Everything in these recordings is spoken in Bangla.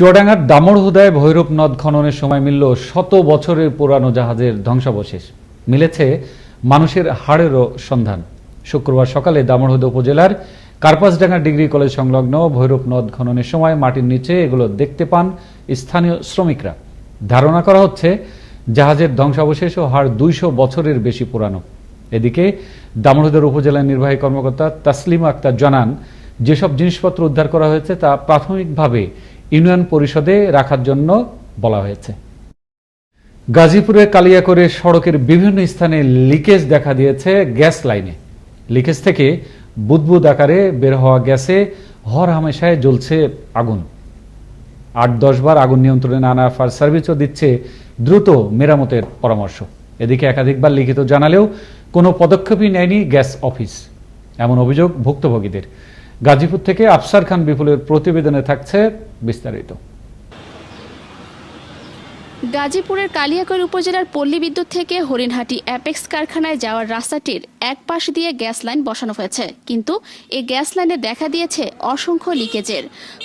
চুয়াডাঙ্গার ভৈরব নদ খননের সময় মিলল শত বছরের পুরানো জাহাজের ধ্বংসাবশেষ। মিলেছে মানুষের হাড়েরও সন্ধান। শুক্রবার সকালে দামড়হুদা উপজেলার কার্পাসডাঙ্গা ডিগ্রি কলেজ সংলগ্ন ভৈরব নদ খননের সময় মাটির নিচে এগুলো দেখতে পান স্থানীয় শ্রমিকরা। ধারণা করা হচ্ছে জাহাজের ধ্বংসাবশেষ ও হাড় দুইশো বছরের বেশি পুরানো। এদিকে দামোদর উপজেলা নির্বাহী কর্মকর্তা তাসলিমা আক্তার জানান, যেসব জিনিসপত্র উদ্ধার করা হয়েছে তা প্রাথমিকভাবে ইউনিয়ন পরিষদে রাখার জন্য বলা হয়েছে। গাজীপুরের কালিয়াকৈরে সড়কের বিভিন্ন স্থানে লিকেজ দেখা দিয়েছে গ্যাস লাইনে। লিকেজ থেকে বুদবুদ আকারে বের হওয়া গ্যাসে হর হামেশায় জ্বলছে আগুন। আট দশ বার আগুন নিয়ন্ত্রণে আনা ফায়ার সার্ভিসও দিচ্ছে দ্রুত মেরামতের পরামর্শ। এদিকে একাধিকবার লিখিত জানালেও কোনো পদক্ষেপই নেয়নি গ্যাস অফিস। এমন অভিযোগ ভুক্তভোগীদের। গাজীপুর থেকে আফসার খান বিপুলের প্রতিবেদনে থাকছে বিস্তারিত। গাজীপুরের কালিয়াকৈর উপজেলার পল্লী বিদ্যুৎ থেকে হরিণহাটি অ্যাপেক্স কারখানায় যাওয়ার রাস্তাটির এক পাশ দিয়ে গ্যাস লাইন বসানো হয়েছে। কিন্তু এই গ্যাস লাইনে দেখা দিয়েছে অসংখ্য লিকেজের।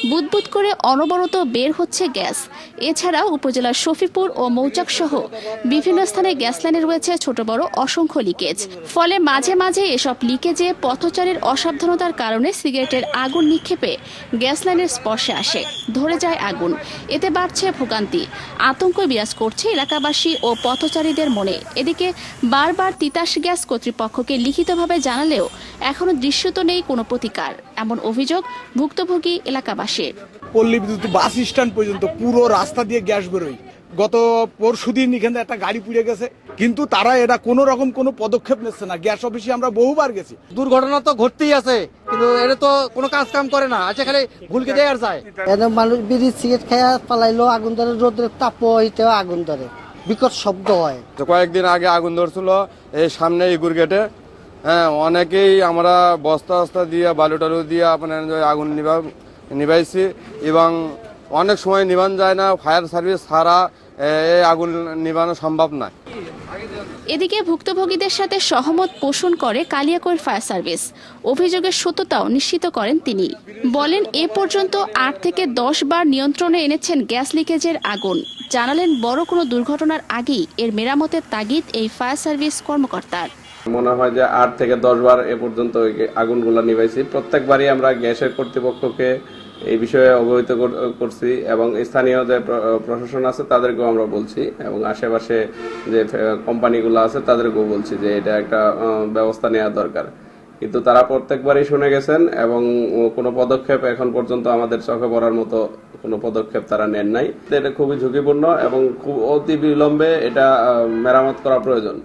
বুদবুদ করে অনবরত বের হচ্ছে গ্যাস। এছাড়াও উপজেলার শফিপুর ও মৌচাক সহ বিভিন্ন স্থানে গ্যাস লাইনে রয়েছে ছোট বড় অসংখ্য লিকেজ। ফলে মাঝে মাঝে এসব লিকেজে পথচারীর অসাবধানতার কারণে সিগারেটের আগুন নিক্ষেপে গ্যাস লাইনের স্পর্শে আসে। ধরে যায় আগুন। এতে বাড়ছে ভোগান্তি। আতঙ্ক বিরাজ করছে এলাকাবাসী ও পথচারীদের মনে। এদিকে বারবার তিতাস গ্যাস কর্তৃপক্ষকে লিখিতভাবে জানালেও এখনও দৃশ্যত নেই কোনো প্রতিকার, এমন অভিযোগ ভুক্তভোগী এলাকাবাসীর। পল্লী বিদ্যুৎ বাস স্ট্যান্ড পর্যন্ত পুরো রাস্তা দিয়ে গ্যাস বেরোয়। গত পরশু দিন এখানে একটা গাড়ি পুড়ে গেছে। কিন্তু তারা এটা কোনো রকম কোনো পদক্ষেপ নিচ্ছে না। গ্যাস অফিসে আমরা বহুবার গেছি। দুর্ঘটনা তো ঘটতেই আছে কিন্তু এটা তো কোনো কাজ কাম করে না। আছে খালি ভুলকে দেয় আর যায়। এদের মানুষ বিড়ি সিগারেট খেয়ে পালাইলো আগুন ধরে রোদের তাপ হইতেও আগুন ধরে। বিকট শব্দ হয়। তো কয়েকদিন আগে আগুন ধরছিল এই সামনে ইগুর গেটে। হ্যাঁ অনেকেই আমরা বস্তা বস্তা দিয়ে বালু টালু দিয়ে আপনার আগুন নিভা নিভাইছি এবং অনেক সময় নিভান যায় না। ফায়ার সার্ভিস ছাড়া এই আগুন নিভানো সম্ভব নয়। এদিকে ভুক্তভোগীদের সাথে সহমত পোষণ করে কালিয়াকৈর ফায়ার সার্ভিস। অভিযোগের সত্যতাও নিশ্চিত করেন তিনি। বলেন এ পর্যন্ত আট থেকে দশ বার নিয়ন্ত্রণে এনেছেন গ্যাস লিকেজের আগুন। জানালেন বড় কোনো দুর্ঘটনার আগেই এর মেরামতের তাগিদ এই ফায়ার সার্ভিস কর্মকর্তার। মনে হয় যে আট থেকে দশ বার এ পর্যন্ত আগুনগুলো নিভাইছি। প্রত্যেকবারই আমরা গ্যাসের কর্তৃপক্ষকে এই বিষয়ে অবহিত করছি এবং স্থানীয় যে প্রশাসন আছে তাদেরকেও আমরা বলছি এবং আশেপাশে যে কোম্পানিগুলো আছে তাদেরকেও বলছি যে এটা একটা ব্যবস্থা নেওয়া দরকার। কিন্তু তারা প্রত্যেকবারই শুনে গেছেন এবং কোনো পদক্ষেপ এখন পর্যন্ত আমাদের চোখে পড়ার মতো কোনো পদক্ষেপ তারা নেন নাই। এটা খুবই ঝুঁকিপূর্ণ এবং খুব অতি বিলম্বে এটা মেরামত করা প্রয়োজন।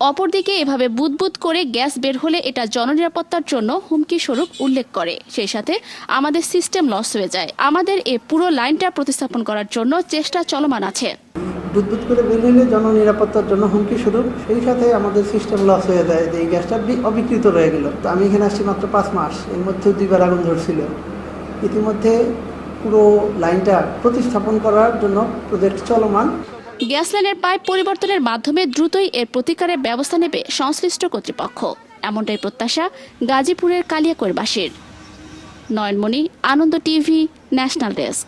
অপরদিকে এভাবে বুদবুদ করে গ্যাস বের হলে এটা জননিরাপত্তার জন্য হুমকি স্বরূপ উল্লেখ করে। সেই সাথে আমাদের সিস্টেম লস হয়ে যায়। আমাদের এ পুরো লাইনটা প্রতিস্থাপন করার জন্য চেষ্টা চলমান আছে। বুদবুদ করে বের হইলে জননিরাপত্তার জন্য হুমকি স্বরূপ, সেই সাথে আমাদের সিস্টেম লস হয়ে যায় যে এই গ্যাসটা অবিকৃত রয়ে গেল। তো আমি এখানে আসছি মাত্র পাঁচ মাস। এর মধ্যে দুইবার আগুন ধরছিল। ইতিমধ্যে পুরো লাইনটা প্রতিস্থাপন করার জন্য প্রজেক্ট চলমান। গ্যাস লাইনের পাইপ পরিবর্তনের মাধ্যমে দ্রুতই এর প্রতিকারের ব্যবস্থা নেবে সংশ্লিষ্ট কর্তৃপক্ষ। এমনটাই প্রত্যাশা গাজীপুরের কালিয়াকৈরবাসীর। Nayanmoni, Ananda TV, national desk.